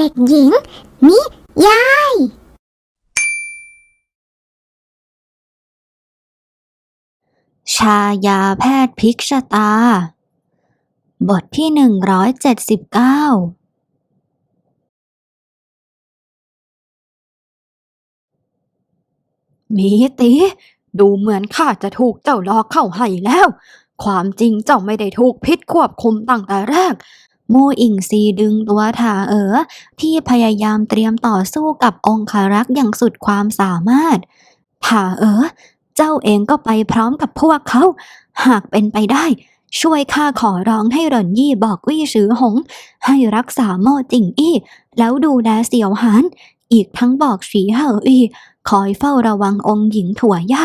เด็กหญิง นิยาย ชายาแพทย์พิกชตา บทที่หนึ่งร้อยเจ็ดสิบเก้ามีตีดูเหมือนข้าจะถูกเจ้าลอกเข้าให้แล้ว ความจริงเจ้าไม่ได้ถูกพิษควบคุมตั้งแต่แรก มูอิงซีดึงตัวถาเอ๋อที่พยายามเตรียมต่อสู้กับองคารักษ์อย่างสุดความสามารถถาเอ๋อเจ้าเองก็ไปพร้อมกับพวกเขา หากเป็นไปได้ ช่วยข้าขอร้องให้เหรินยี่บอกวี่ซือหง ให้รักษาโม่จิงอี้ แล้วดูแลเสี่ยวหาน อีกทั้งบอกสีเหออีคอยเฝ้าระวังองค์หญิงถั่วย่า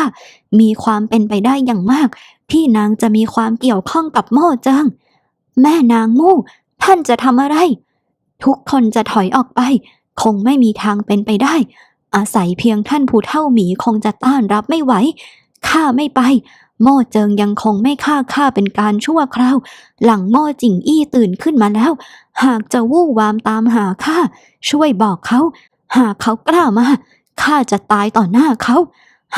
มีความเป็นไปได้อย่างมาก ที่นางจะมีความเกี่ยวข้องกับโม่เจิงแม่นางมู่ ท่านจะทำอะไร ทุกคนจะถอยออกไป คงไม่มีทางเป็นไปได้ อาศัยเพียงท่านผู้เท่าหมีคงจะต้านรับไม่ไหวข้าไม่ไป โม่เจิงยังคงไม่ฆ่าข้าเป็นการชั่วคราว หลังโม่จิงอี้ตื่นขึ้นมาแล้ว หากจะวู่วามตามหาข้าช่วยบอกเขา หากเขากล้ามาข้าจะตายต่อหน้าเขา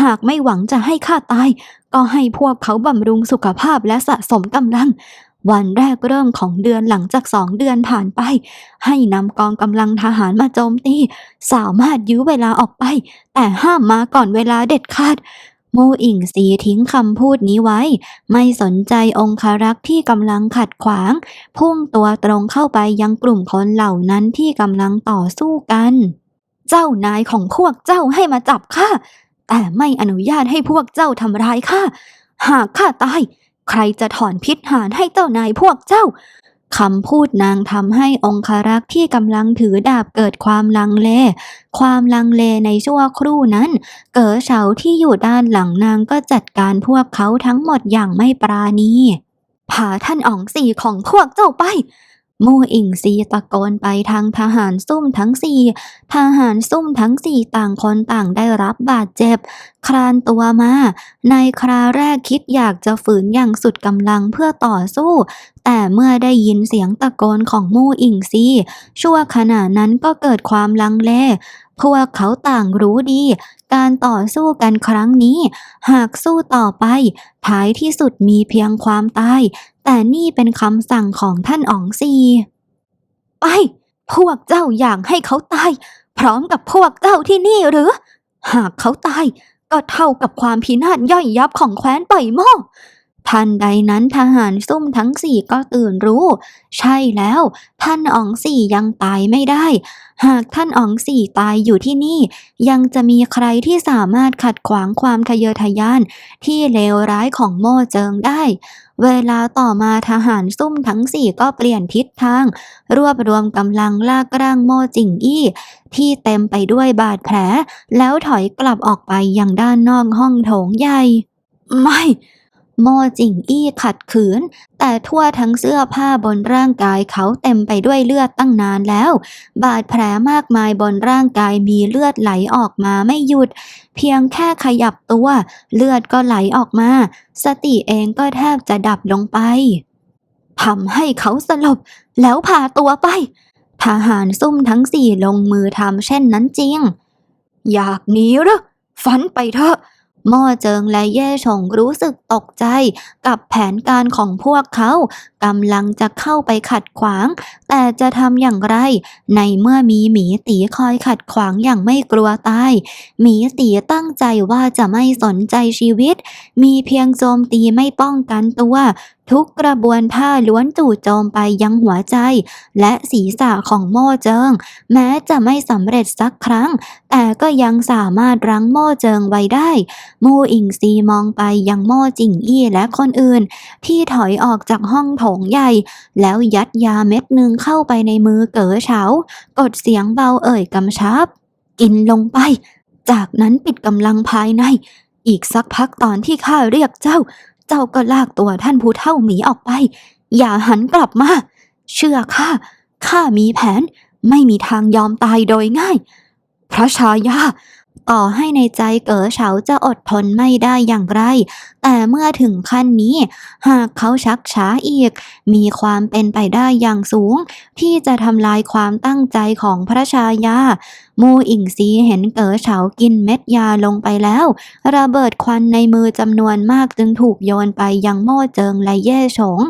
หากไม่หวังจะให้ข้าตาย ก็ให้พวกเขาบำรุงสุขภาพและสะสมกำลัง วันแรกเริ่มของเดือนหลังจากสองเดือนผ่านไป ให้นำกองกำลังทหารมาโจมตีสามารถยื้อเวลาออกไป แต่ห้ามมาก่อนเวลาเด็ดขาดโมอิงสีทิ้งคำพูดนี้ไว้ ไม่สนใจองคารักษ์ที่กำลังขัดขวาง พุ่งตัวตรงเข้าไปยังกลุ่มคนเหล่านั้นที่กำลังต่อสู้กัน เจ้านายของพวกเจ้าให้มาจับข้าแต่ไม่อนุญาตให้พวกเจ้าทำร้ายข้าหากข้าตาย ใครจะถอนพิษหารให้เจ้านายพวกเจ้าคำพูดนางทำให้องคารักษ์ที่กำลังถือดาบเกิดความลังเล ความลังเลในชั่วครู่นั้น เก๋อเฉาที่อยู่ด้านหลังนางก็จัดการพวกเขาทั้งหมดอย่างไม่ปราณีพาท่านอ๋องสี่ของพวกเจ้าไป มู่อิงซีตะโกนไปทางทหารซุ่มทั้งสี่ทหารซุ่มทั้งสี่ต่างคนต่างได้รับบาดเจ็บคลานตัวมา ในคราแรกคิดอยากจะฝืนอย่างสุดกำลังเพื่อต่อสู้ แต่เมื่อได้ยินเสียงตะโกนของมู่อิงซีชั่วขณะนั้นก็เกิดความลังเล พวกเขาต่างรู้ดี การต่อสู้กันครั้งนี้ หากสู้ต่อไป ท้ายที่สุดมีเพียงความตาย แต่นี่เป็นคำสั่งของท่านอ๋องซี ไป พวกเจ้าอยากให้เขาตาย พร้อมกับพวกเจ้าที่นี่หรือ หากเขาตาย ก็เท่ากับความพินาศย่อยยับของแคว้นป่อยหม้อ ทันใดนั้นทหารซุ่มทั้งสี่ก็ตื่นรู้ ใช่แล้ว ท่านอ๋องสี่ยังตายไม่ได้ หากท่านอ๋องสี่ตายอยู่ที่นี่ ยังจะมีใครที่สามารถขัดขวางความทะเยอทะยาน ที่เลวร้ายของโม่เจิงได้ เวลาต่อมาทหารซุ่มทั้งสี่ก็เปลี่ยนทิศทาง รวบรวมกำลังลากร่างโม่จิงอี้ ที่เต็มไปด้วยบาดแผล แล้วถอยกลับออกไปยังด้านนอกห้องโถงใหญ่ ไม่ โมจิงอี้ขัดขืน แต่ทั่วทั้งเสื้อผ้าบนร่างกายเขาเต็มไปด้วยเลือดตั้งนานแล้ว บาดแผลมากมายบนร่างกายมีเลือดไหลออกมาไม่หยุด เพียงแค่ขยับตัว เลือดก็ไหลออกมา สติเองก็แทบจะดับลงไปทำให้เขาสลบ แล้วพาตัวไป ทหารซุ่มทั้งสี่ลงมือทำเช่นนั้นจริง อยากหนีหรอฝันไปเถอะ ม่อเจิงและเย่ชงรู้สึกตกใจกับแผนการของพวกเขากำลังจะเข้าไปขัดขวาง แต่จะทำอย่างไร ในเมื่อมีหมีตีคอยขัดขวางอย่างไม่กลัวตายหมีตีตั้งใจว่าจะไม่สนใจชีวิต มีเพียงโจมตีไม่ป้องกันตัว ทุกกระบวนท่าล้วนจู่โจมไปยังหัวใจ และศีรษะของโม่เจิง แม้จะไม่สำเร็จสักครั้ง แต่ก็ยังสามารถรั้งโม่เจิงไว้ได้มูอิงซีมองไปยังโม่จิงอี้และคนอื่น ที่ถอยออกจากห้องโถงใหญ่ แล้วยัดยาเม็ดหนึ่งเข้าไปในมือเก๋อเฉากดเสียงเบาเอ่ยกำชับ กินลงไป จากนั้นปิดกำลังภายใน อีกสักพักตอนที่ข้าเรียกเจ้า เจ้าก็ลากตัวท่านผู้เท่าหมีออกไป อย่าหันกลับมา เชื่อข้า ข้ามีแผน ไม่มีทางยอมตายโดยง่าย พระชายา ต่อให้ในใจเก๋อเฉาจะอดทนไม่ได้อย่างไร แต่เมื่อถึงขั้นนี้ หากเขาชักช้าอีก มีความเป็นไปได้อย่างสูง ที่จะทำลายความตั้งใจของพระชายา มูอิงซีเห็นเก๋อเฉากินเม็ดยาลงไปแล้ว ระเบิดควันในมือจำนวนมากจึงถูกโยนไปยังโม่เจิงและเย่ฉง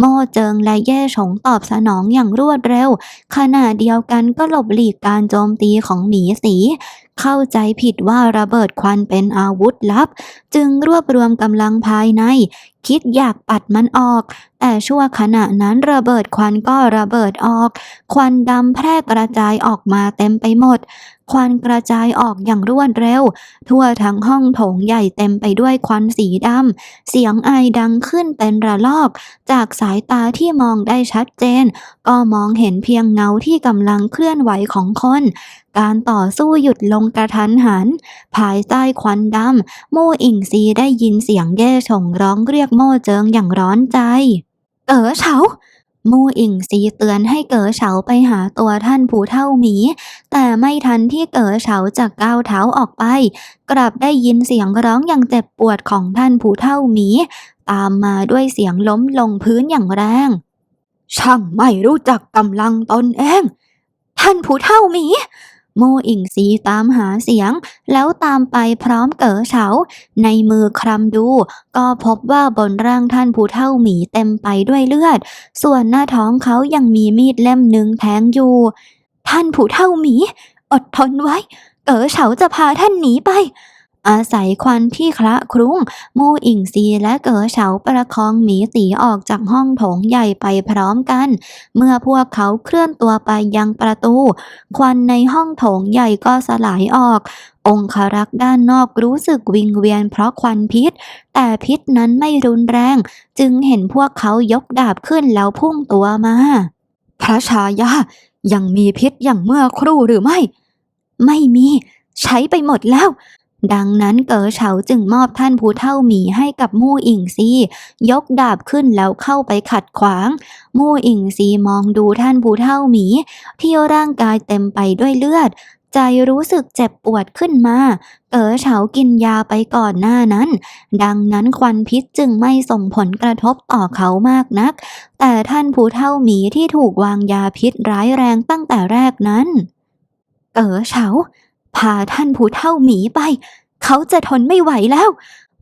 โม่เจิงและเย่ฉงตอบสนองอย่างรวดเร็ว ขณะเดียวกันก็หลบหลีกการโจมตีของหมีสี เข้าใจผิดว่าระเบิดควันเป็นอาวุธลับ จึงรวบรวมกำลังภายใน คิดอยากปัดมันออก แต่ชั่วขณะนั้นระเบิดควันก็ระเบิดออก ควันดำแพร่กระจายออกมาเต็มไปหมด ควันกระจายออกอย่างรวดเร็ว ทั่วทั้งห้องโถงใหญ่เต็มไปด้วยควันสีดำ เสียงไอดังขึ้นเป็นระลอก จากสายตาที่มองได้ชัดเจน ก็มองเห็นเพียงเงาที่กำลังเคลื่อนไหวของคน การต่อสู้หยุดลงกระทันหัน ภายใต้ควันดำโม่อิงซีได้ยินเสียงแย่ฉงร้องเรียกโม่เจิงอย่างร้อนใจเก๋อเฉาโม่อิงซีเตือนให้เก๋อเฉาไปหาตัวท่านผู้เท่าหมี แต่ไม่ทันที่เก๋อเฉาจะก้าวเท้าออกไป กลับได้ยินเสียงร้องอย่างเจ็บปวดของท่านผู้เท่าหมี ตามมาด้วยเสียงล้มลงพื้นอย่างแรง ช่างไม่รู้จักกำลังตนเอง ท่านผู้เท่าหมี โมอิงซีตามหาเสียง แล้วตามไปพร้อมเก๋อเฉา ในมือคลำดู ก็พบว่าบนร่างท่านผู้เท่าหมีเต็มไปด้วยเลือด ส่วนหน้าท้องเขายังมีมีดเล่มหนึ่งแทงอยู่ ท่านผู้เท่าหมี อดทนไว้ เก๋อเฉาจะพาท่านหนีไป อาศัยควันที่คละคลุ้งโมอิงซีและเก๋อเฉาประคองหมีสีออกจากห้องโถงใหญ่ไปพร้อมกัน เมื่อพวกเขาเคลื่อนตัวไปยังประตู ควันในห้องโถงใหญ่ก็สลายออก องครักษ์ด้านนอกรู้สึกวิงเวียนเพราะควันพิษ แต่พิษนั้นไม่รุนแรง จึงเห็นพวกเขายกดาบขึ้นแล้วพุ่งตัวมา พระชายายังมีพิษอย่างเมื่อครู่หรือไม่ ไม่มี ใช้ไปหมดแล้ว ดังนั้นเก๋อเฉาจึงมอบท่านผู้เท่าหมีให้กับมู่อิงซี ยกดาบขึ้นแล้วเข้าไปขัดขวาง มู่อิงซีมองดูท่านผู้เท่าหมี ที่ร่างกายเต็มไปด้วยเลือด ใจรู้สึกเจ็บปวดขึ้นมา เก๋อเฉากินยาไปก่อนหน้านั้น ดังนั้นควันพิษจึงไม่ส่งผลกระทบต่อเขามากนัก แต่ท่านผู้เท่าหมีที่ถูกวางยาพิษร้ายแรงตั้งแต่แรกนั้น เก๋อเฉา พาท่านผู้เท่าหมีไป เขาจะทนไม่ไหวแล้ว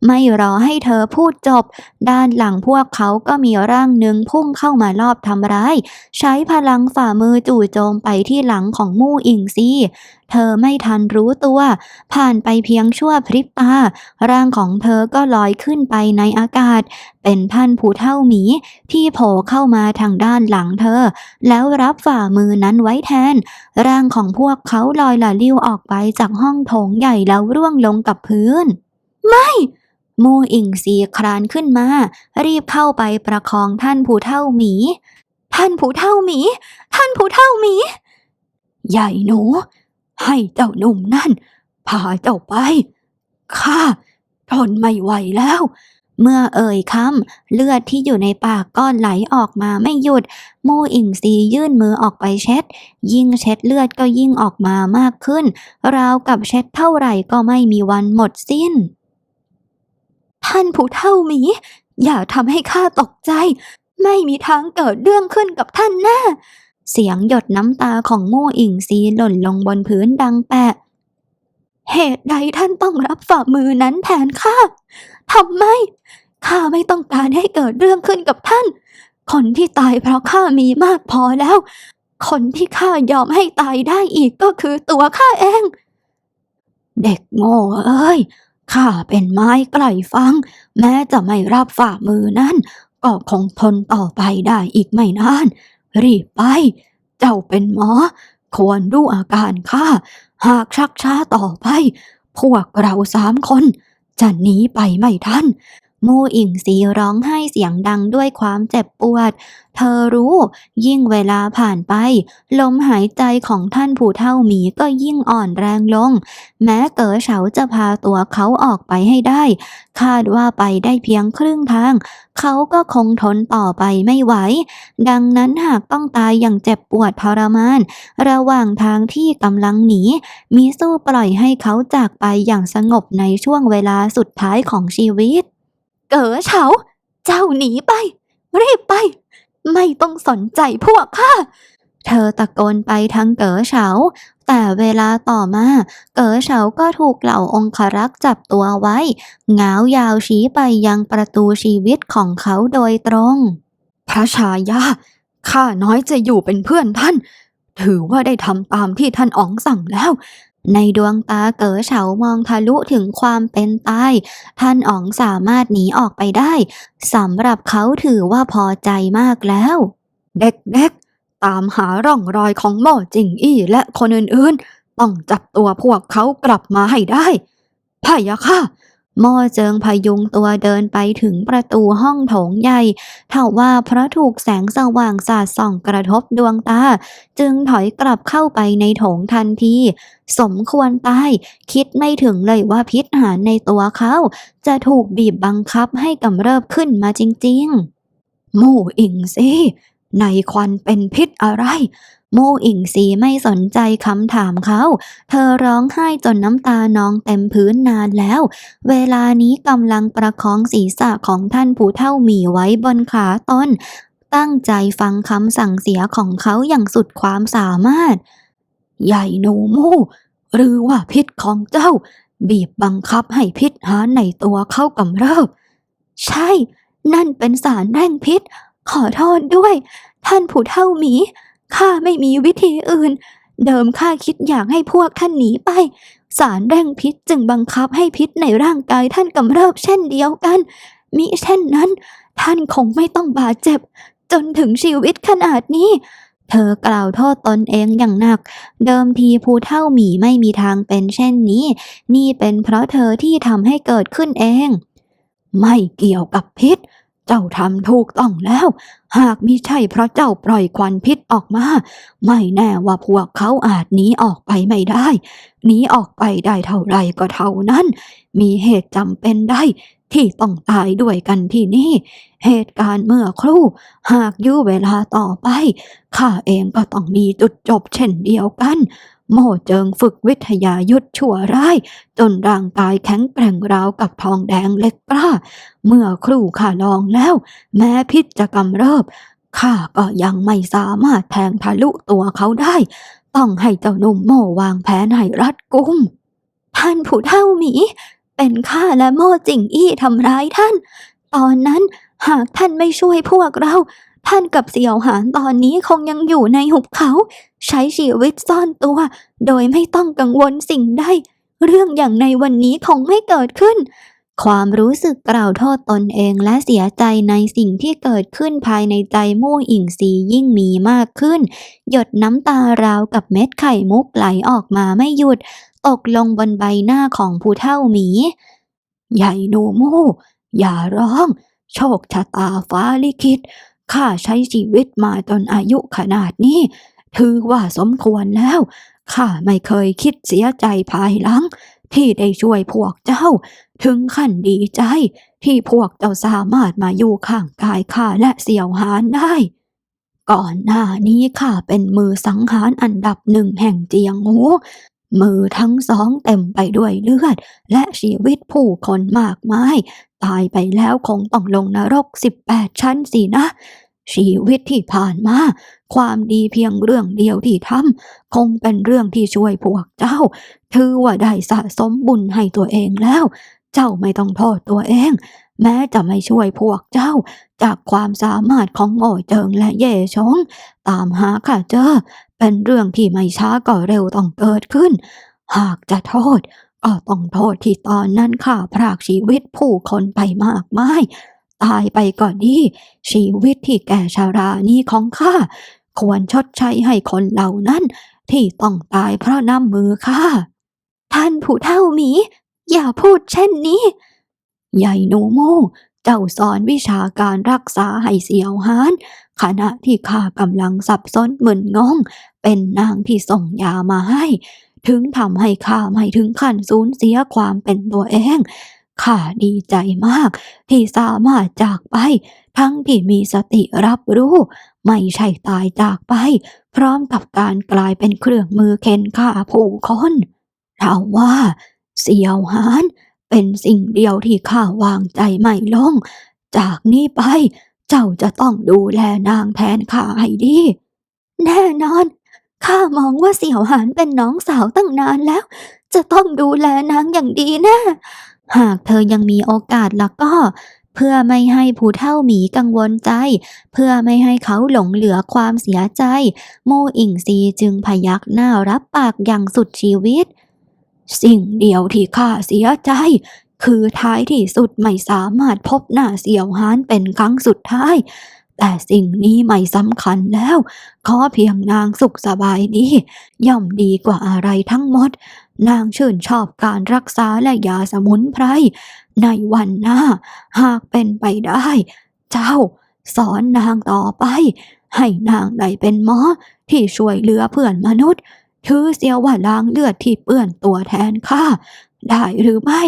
ไม่รอให้เธอพูดจบ ด้านหลังพวกเขาก็มีร่างหนึ่งพุ่งเข้ามารอบทำร้าย ใช้พลังฝ่ามือจู่โจมไปที่หลังของมู่อิงซีเธอไม่ทันรู้ตัว ผ่านไปเพียงชั่วพริบตา ร่างของเธอก็ลอยขึ้นไปในอากาศ เป็นท่านผู้เท่าหมี ที่โผล่เข้ามาทางด้านหลังเธอ แล้วรับฝ่ามือนั้นไว้แทน ร่างของพวกเขาลอยละลิ้วออกไปจากห้องโถงใหญ่แล้วร่วงลงกับพื้น ไม่ มอิงซีครานขึ้นมา รีบเข้าไปประคองท่านผู้เท่าหมี ท่านผู้เท่าหมี ท่านผู้เท่าหมี ใหญ่หนู ให้เจ้าหนุ่มนั่นพาเจ้าไป ข้าทนไม่ไหวแล้ว เมื่อเอ่ยคำเลือดที่อยู่ในปากก็ไหลออกมาไม่หยุดโมอิงซียื่นมือออกไปเช็ด ยิ่งเช็ดเลือดก็ยิ่งออกมามากขึ้น ราวกับเช็ดเท่าไหร่ก็ไม่มีวันหมดสิ้น ท่านผู้เท่าหมี อย่าทำให้ข้าตกใจ ไม่มีทางเกิดเรื่องขึ้นกับท่านแน่เสียงหยดน้ำตาของโม่อิงซีหล่นลงบนพื้นดังแปะ เหตุใดท่านต้องรับฝ่ามือนั้นแทนข้าทำไมข้าไม่ต้องการให้เกิดเรื่องขึ้นกับท่าน คนที่ตายเพราะข้ามีมากพอแล้ว คนที่ข้ายอมให้ตายได้อีกก็คือตัวข้าเอง เด็กโง่เอ้ย ข้าเป็นไม้ไกลฟัง แม้จะไม่รับฝ่ามือนั้น ก็คงทนต่อไปได้อีกไม่นาน รีบไป เจ้าเป็นหมอ ควรดูอาการข้า หากชักช้าต่อไป พวกเราสามคน จะหนีไปไม่ทัน มู่อิงซีร้องไห้เสียงดังด้วยความเจ็บปวด เธอรู้ ยิ่งเวลาผ่านไป ลมหายใจของท่านผู้เฒ่าหมีก็ยิ่งอ่อนแรงลง แม้เก๋อเฉาจะพาตัวเขาออกไปให้ได้ คาดว่าไปได้เพียงครึ่งทาง เขาก็คงทนต่อไปไม่ไหว ดังนั้นหากต้องตายอย่างเจ็บปวดทรมาน ระหว่างทางที่กำลังหนีมิสู้ปล่อยให้เขาจากไปอย่างสงบในช่วงเวลาสุดท้ายของชีวิต เก๋อเฉา เจ้าหนีไป รีบไป ไม่ต้องสนใจพวกข้า เธอตะโกนไปทางเก๋อเฉา แต่เวลาต่อมา เก๋อเฉาก็ถูกเหล่าองครักษ์จับตัวไว้หงาวยาวชี้ไปยังประตูชีวิตของเขาโดยตรง พระชายา ข้าน้อยจะอยู่เป็นเพื่อนท่าน ถือว่าได้ทำตามที่ท่านอ๋องสั่งแล้ว ในดวงตาเก๋อเฉามองทะลุถึงความเป็นตาย ท่านอ๋องสามารถหนีออกไปได้สำหรับเขาถือว่าพอใจมากแล้ว เด็กๆ ตามหาร่องรอยของหม่อจิงอี้และคนอื่นๆ ต้องจับตัวพวกเขากลับมาให้ได้พะยะค่ะ หม่อเจิงพยุงตัวเดินไปถึงประตูห้องโถงใหญ่เท่าว่าเพราะถูกแสงสว่างสาดส่องกระทบดวงตา จึงถอยกลับเข้าไปในโถงทันที สมควรตายคิดไม่ถึงเลยว่าพิษหารในตัวเขา จะถูกบีบบังคับให้กำเริบขึ้นมาจริงๆ หมู่อิงซีในควันเป็นพิษอะไร มู่อิงซีไม่สนใจคำถามเขา เธอร้องไห้จนน้ำตานองเต็มพื้นนานแล้ว เวลานี้กำลังประคองศีรษะของท่านผู้เฒ่าหมีไว้บนขาตนตั้งใจฟังคำสั่งเสียของเขาอย่างสุดความสามารถ ใหญ่หนูมู่ หรือว่าพิษของเจ้า บีบบังคับให้พิษหาในตัวเข้ากำเริบ ใช่ นั่นเป็นสารแร่งพิษ ขอโทษด้วย ท่านผู้เฒ่าหมี ข้าไม่มีวิธีอื่น เดิมข้าคิดอยากให้พวกท่านหนีไป สารแร่งพิษจึงบังคับให้พิษในร่างกายท่านกำเริบเช่นเดียวกัน มิเช่นนั้น ท่านคงไม่ต้องบาดเจ็บ จนถึงชีวิตขนาดนี้ เธอกล่าวโทษตนเองอย่างหนัก เดิมทีผู้เท่าหมีไม่มีทางเป็นเช่นนี้ นี่เป็นเพราะเธอที่ทำให้เกิดขึ้นเอง ไม่เกี่ยวกับพิษ เจ้าทำถูกต้องแล้ว หากมิใช่เพราะเจ้าปล่อยควันพิษออกมา ไม่แน่ว่าพวกเขาอาจหนีออกไปไม่ได้หนีออกไปได้เท่าไรก็เท่านั้น มีเหตุจำเป็นได้ที่ต้องตายด้วยกันที่นี่ เหตุการณ์เมื่อครู่ หากยื้อเวลาต่อไป ข้าเองก็ต้องมีจุดจบเช่นเดียวกัน โม่เจิงฝึกวิทยายุทธชั่วร้าย จนร่างกายแข็งแกร่งราวกับทองแดงเล็กกล้า เมื่อครู่ข้าลองแล้ว แม้พิษจะกำเริบข้าก็ยังไม่สามารถแทงทะลุตัวเขาได้ ต้องให้เจ้าหนุ่มโม่วางแผนให้รัดกุม ท่านผู้เท่าหมี เป็นข้าและโม่จิงอี้ทำร้ายท่าน ตอนนั้นหากท่านไม่ช่วยพวกเรา ท่านกับเสี่ยวหานตอนนี้คงยังอยู่ในหุบเขา ใช้ชีวิตซ่อนตัว โดยไม่ต้องกังวลสิ่งใดเรื่องอย่างในวันนี้คงไม่เกิดขึ้น ความรู้สึกกล่าวโทษตนเองและเสียใจในสิ่งที่เกิดขึ้นภายในใจมู่อิงซียิ่งมีมากขึ้น หยดน้ำตาราวกับเม็ดไข่มุกไหลออกมาไม่หยุด ตกลงบนใบหน้าของผู้เฒ่าหมี ใหญ่หนูมู่ อย่าร้อง โชคชะตาฟ้าลิขิต ข้าใช้ชีวิตมาจนอายุขนาดนี้ ถือว่าสมควรแล้ว ข้าไม่เคยคิดเสียใจภายหลัง ที่ได้ช่วยพวกเจ้า ถึงขั้นดีใจ ที่พวกเจ้าสามารถมาอยู่ข้างกายข้าและเสี่ยวหานได้ ก่อนหน้านี้ข้าเป็นมือสังหารอันดับหนึ่งแห่งเจียงหูมือทั้งสองเต็มไปด้วยเลือด และชีวิตผู้คนมากมาย ตายไปแล้วคงต้องลงนรกสิบแปดชั้นสินะ ชีวิตที่ผ่านมา ความดีเพียงเรื่องเดียวที่ทำคงเป็นเรื่องที่ช่วยพวกเจ้า ถือว่าได้สะสมบุญให้ตัวเองแล้ว เจ้าไม่ต้องโทษตัวเอง แม้จะไม่ช่วยพวกเจ้า จากความสามารถของโง่เจิงและเย่ชง ตามหาข้าเจอ เป็นเรื่องที่ไม่ช้าก็เร็วต้องเกิดขึ้น หากจะโทษ ก็ต้องโทษที่ตอนนั้นข้าพรากชีวิตผู้คนไปมากมาย ตายไปก็ดี ชีวิตที่แก่ชารานี้ของข้า ควรชดใช้ให้คนเหล่านั้น ที่ต้องตายเพราะน้ำมือข้า ท่านผู้เฒ่าหมี อย่าพูดเช่นนี้ ใหญ่หนูโม่เจ้าสอนวิชาการรักษาให้เสียวหานขณะที่ข้ากำลังสับสนมึนงง เป็นนางที่ส่งยามาให้ ถึงทำให้ข้าไม่ถึงขั้นสูญเสียความเป็นตัวเอง ข้าดีใจมาก ที่สามารถจากไป ทั้งที่มีสติรับรู้ ไม่ใช่ตายจากไป พร้อมกับการกลายเป็นเครื่องมือเข็นฆ่าผู้คนเราว่า เสี่ยวหาน เป็นสิ่งเดียวที่ข้าวางใจไม่ลง จากนี้ไป เจ้าจะต้องดูแลนางแทนข้าให้ดี แน่นอน ข้ามองว่าเสี่ยวหานเป็นน้องสาวตั้งนานแล้ว จะต้องดูแลนางอย่างดีแน่หากเธอยังมีโอกาสแล้วก็ เพื่อไม่ให้ผู้เท่าหมีกังวลใจ เพื่อไม่ให้เขาหลงเหลือความเสียใจ โมอิงซีจึงพยักหน้ารับปากอย่างสุดชีวิต สิ่งเดียวที่ข้าเสียใจ คือท้ายที่สุดไม่สามารถพบหน้าเสี่ยวหานเป็นครั้งสุดท้าย แต่สิ่งนี้ไม่สำคัญแล้ว ขอเพียงนางสุขสบายดี ย่อมดีกว่าอะไรทั้งหมด นางชื่นชอบการรักษาและยาสมุนไพร ในวันหน้า หากเป็นไปได้ เจ้า สอนนางต่อไป ให้นางได้เป็นหมอที่ช่วยเหลือเพื่อนมนุษย์ ถือเสียว่าล้างเลือดที่เปื้อนตัวแทนข้า ได้หรือไม่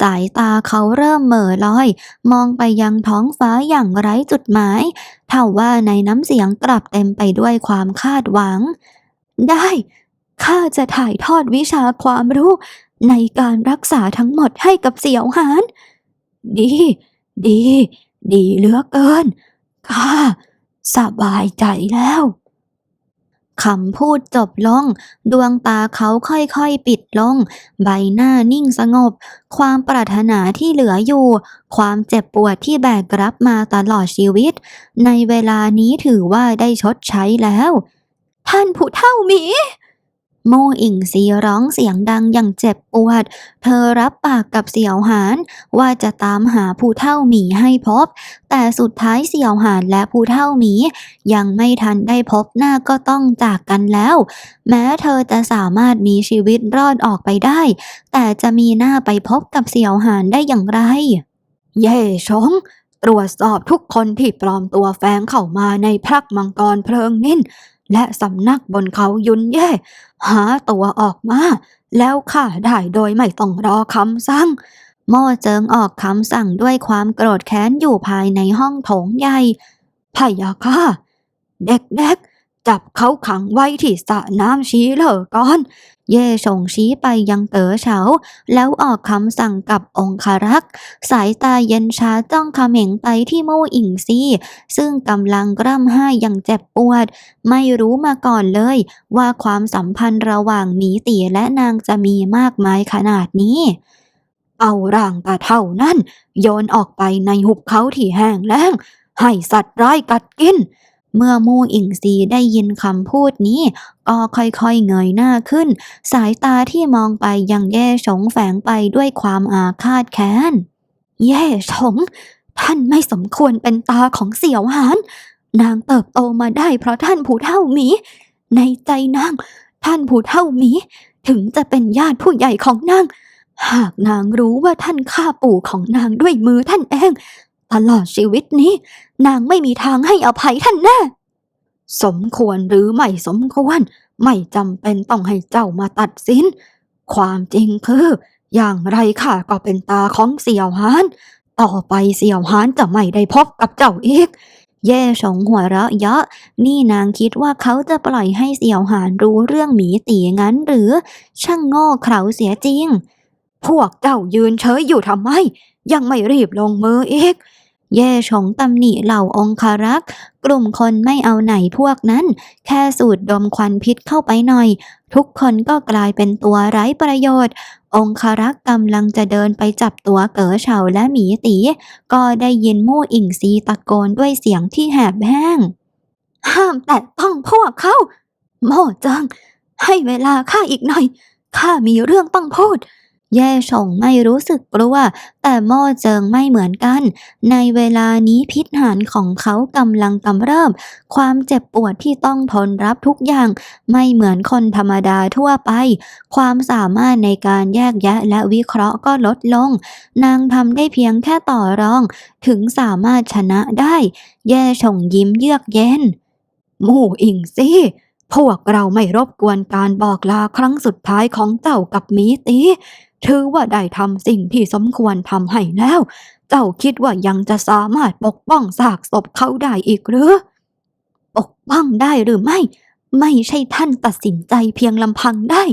สายตาเขาเริ่มเหม่อลอย มองไปยังท้องฟ้าอย่างไร้จุดหมายเท่าว่าในน้ำเสียงกลับเต็มไปด้วยความคาดหวัง ได้ข้าจะถ่ายทอดวิชาความรู้ ในการรักษาทั้งหมดให้กับเสี่ยวหาน ดี ดี ดีเหลือเกินข้าสบายใจแล้ว คำพูดจบลง ดวงตาเขาค่อยๆปิดลง ใบหน้านิ่งสงบ ความปรารถนาที่เหลืออยู่ ความเจ็บปวดที่แบกรับมาตลอดชีวิต ในเวลานี้ถือว่าได้ชดใช้แล้ว ท่านผู้เท่าหมี โมอิงซีร้องเสียงดังอย่างเจ็บปวด เธอรับปากกับเสี่ยวหานว่าจะตามหาผู้เท่าหมีให้พบ แต่สุดท้ายเสี่ยวหานและผู้เท่าหมี ยังไม่ทันได้พบหน้าก็ต้องจากกันแล้ว แม้เธอจะสามารถมีชีวิตรอดออกไปได้ แต่จะมีหน้าไปพบกับเสี่ยวหานได้อย่างไร เย่ชง ตรวจสอบทุกคนที่ปลอมตัวแฝงเข้ามาในพรักมังกรเพลิงนิ่น และสำนักบนเขายุนแย่ หาตัวออกมา แล้วฆ่าได้โดยไม่ต้องรอคำสั่งโม่เจิงออกคำสั่งด้วยความโกรธแค้นอยู่ภายในห้องโถงใหญ่พยาค่ะ เด็กๆ จับเขาขังไว้ที่สระน้ำชี้เหลอก่อน เย่ชงชี้ไปยังเต๋อเฉา แล้วออกคำสั่งกับองคารักษ์ สายตาเย็นชาจ้องเขม็งไปที่โม่อิงซีซึ่งกำลังกร่ำไห้อย่างเจ็บปวด ไม่รู้มาก่อนเลย ว่าความสัมพันธ์ระหว่างหมีตี๋และนางจะมีมากมายขนาดนี้ เอาร่างตาเท่านั้น โยนออกไปในหุบเขาที่แห้งแล้งให้สัตว์ร้ายกัดกิน เมื่อมู่อิงซีได้ยินคำพูดนี้ ก็ค่อยๆเงยหน้าขึ้น สายตาที่มองไปยังแย่ฉงแฝงไปด้วยความอาฆาตแค้นแย่ฉงท่านไม่สมควรเป็นตาของเสี่ยวหาน นางเติบโตมาได้เพราะท่านผู้เท่าหมี ในใจนาง ท่านผู้เท่าหมี ถึงจะเป็นญาติผู้ใหญ่ของนางหากนางรู้ว่าท่านฆ่าปู่ของนางด้วยมือท่านเอง ตลอดชีวิตนี้ นางไม่มีทางให้อภัยท่านแน่สมควรหรือไม่สมควร ไม่จำเป็นต้องให้เจ้ามาตัดสิน ความจริงคือ อย่างไรข้าก็เป็นตาของเสี่ยวหาน ต่อไปเสี่ยวหานจะไม่ได้พบกับเจ้าอีก เย่ชงหัวเราะเยาะ นี่นางคิดว่าเขาจะปล่อยให้เสี่ยวหานรู้เรื่องหมีตีงั้นหรือ ช่างโง่เขลาเสียจริง พวกเจ้ายืนเฉยอยู่ทำไม ยังไม่รีบลงมืออีก เย่ชงตำหนิเหล่าองคารักษ์ กลุ่มคนไม่เอาไหนพวกนั้น แค่สูดดมควันพิษเข้าไปหน่อย ทุกคนก็กลายเป็นตัวไร้ประโยชน์ องคารักษ์กำลังจะเดินไปจับตัวเก๋อเฉาและหมีตี ก็ได้ยินมู่อิงซีตะโกนด้วยเสียงที่แหบแห้ง ห้ามแตะต้องพวกเขาโม่จัง ให้เวลาข้าอีกหน่อยข้ามีเรื่องต้องพูด แย่ชงไม่รู้สึกกลัว แต่โม่เจิงไม่เหมือนกัน ในเวลานี้พิษหารของเขากำลังกำเริบ ความเจ็บปวดที่ต้องทนรับทุกอย่าง ไม่เหมือนคนธรรมดาทั่วไป ความสามารถในการแยกแยะและวิเคราะห์ก็ลดลง นางทำได้เพียงแค่ต่อรอง ถึงสามารถชนะได้ แย่ชงยิ้มเยือกเย็น หมู่อิงซี่ พวกเราไม่รบกวนการบอกลาครั้งสุดท้ายของเจ้ากับมีตีถือว่าได้ทำสิ่งที่สมควรทำให้แล้ว เจ้าคิดว่ายังจะสามารถปกป้องซากศพเขาได้อีกหรือ ปกป้องได้หรือไม่ ไม่ใช่ท่านตัดสินใจเพียงลำพังได้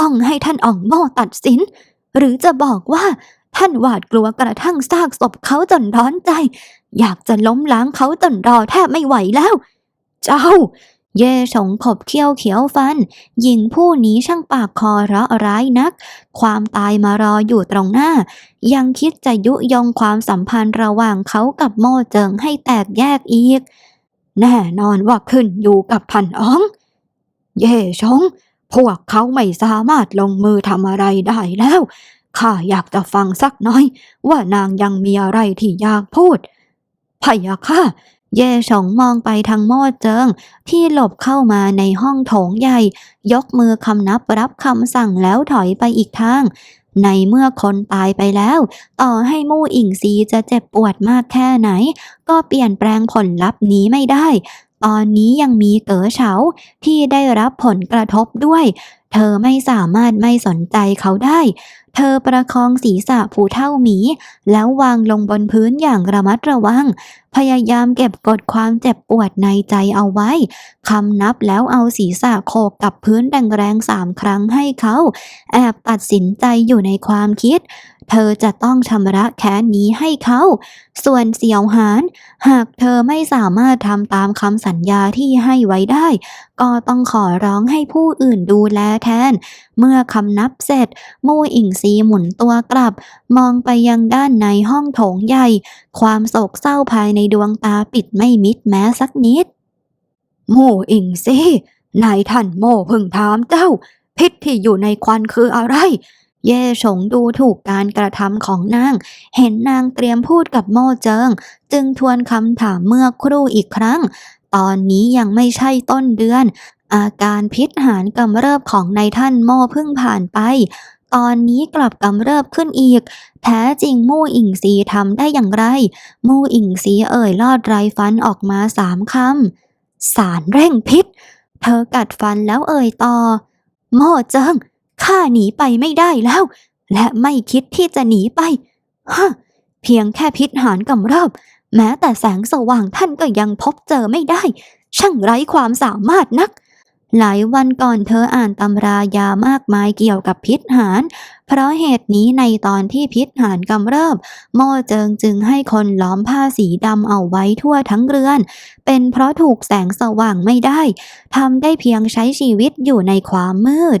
ต้องให้ท่านอ่องโม่ตัดสิน หรือจะบอกว่าท่านหวาดกลัวกระทั่งซากศพเขาจนร้อนใจ อยากจะล้มล้างเขาจนรอแทบไม่ไหวแล้ว เจ้า เย่ฉงขบเขี้ยวเขียวฟัน หญิงผู้นี้ช่างปากคอเราะร้ายนัก ความตายมารออยู่ตรงหน้า ยังคิดจะยุยงความสัมพันธ์ระหว่างเขากับโม่เจิงให้แตกแยกอีก แน่นอนว่าขึ้นอยู่กับท่านอ๋อง เย่ชง พวกเขาไม่สามารถลงมือทำอะไรได้แล้วข้าอยากจะฟังสักน่อย ว่านางยังมีอะไรที่อยากพูดพะยะค่ะ เย่ฉงมองไปทางโม่เจิง ที่หลบเข้ามาในห้องโถงใหญ่ ยกมือคำนับรับคำสั่งแล้วถอยไปอีกทาง ในเมื่อคนตายไปแล้ว ต่อให้มู่อิงซีจะเจ็บปวดมากแค่ไหน ก็เปลี่ยนแปลงผลลัพธ์นี้ไม่ได้ ตอนนี้ยังมีเก๋อเฉาที่ได้รับผลกระทบด้วย เธอไม่สามารถไม่สนใจเขาได้ เธอประคองศีรษะผู้เท่าหมี แล้ววางลงบนพื้นอย่างระมัดระวัง พยายามเก็บกดความเจ็บปวดในใจเอาไว้ คำนับแล้วเอาศีรษะโขกกับพื้นแรงๆสามครั้งให้เขา แอบตัดสินใจอยู่ในความคิด เธอจะต้องชำระแค้นนี้ให้เขา ส่วนเสี่ยวหาน หากเธอไม่สามารถทำตามคำสัญญาที่ให้ไว้ได้ ก็ต้องขอร้องให้ผู้อื่นดูแลแทน เมื่อคำนับเสร็จ มู่อิงซีหมุนตัวกลับ มองไปยังด้านในห้องโถงใหญ่ ความโศกเศร้าภายในดวงตาปิดไม่มิดแม้สักนิดโม่อิงซีนายท่านโม่พึงถามเจ้า พิษที่อยู่ในควันคืออะไร เย่ฉงดูถูกการกระทำของนาง เห็นนางเตรียมพูดกับโม่เจิง จึงทวนคำถามเมื่อครู่อีกครั้ง ตอนนี้ยังไม่ใช่ต้นเดือน อาการพิษหารกำเริบของนายท่านโม่เพิ่งผ่านไป ตอนนี้กลับกำเริบขึ้นอีก แท้จริงมู่อิงซีทำได้อย่างไร มู่อิงซีเอ่ยลอดไรฟันออกมาสามคำสารเร่งพิษ เธอกัดฟันแล้วเอ่ยต่อโม่เจิง ข้าหนีไปไม่ได้แล้ว และไม่คิดที่จะหนีไปฮะเพียงแค่พิษหารกำเริบแม้แต่แสงสว่างท่านก็ยังพบเจอไม่ได้ ช่างไร้ความสามารถนัก หลายวันก่อนเธออ่านตำรายามากมายเกี่ยวกับพิษหาร เพราะเหตุนี้ในตอนที่พิษหารกำเริบโม่เจิงจึงให้คนล้อมผ้าสีดำเอาไว้ทั่วทั้งเรือน เป็นเพราะถูกแสงสว่างไม่ได้ทำได้เพียงใช้ชีวิตอยู่ในความมืด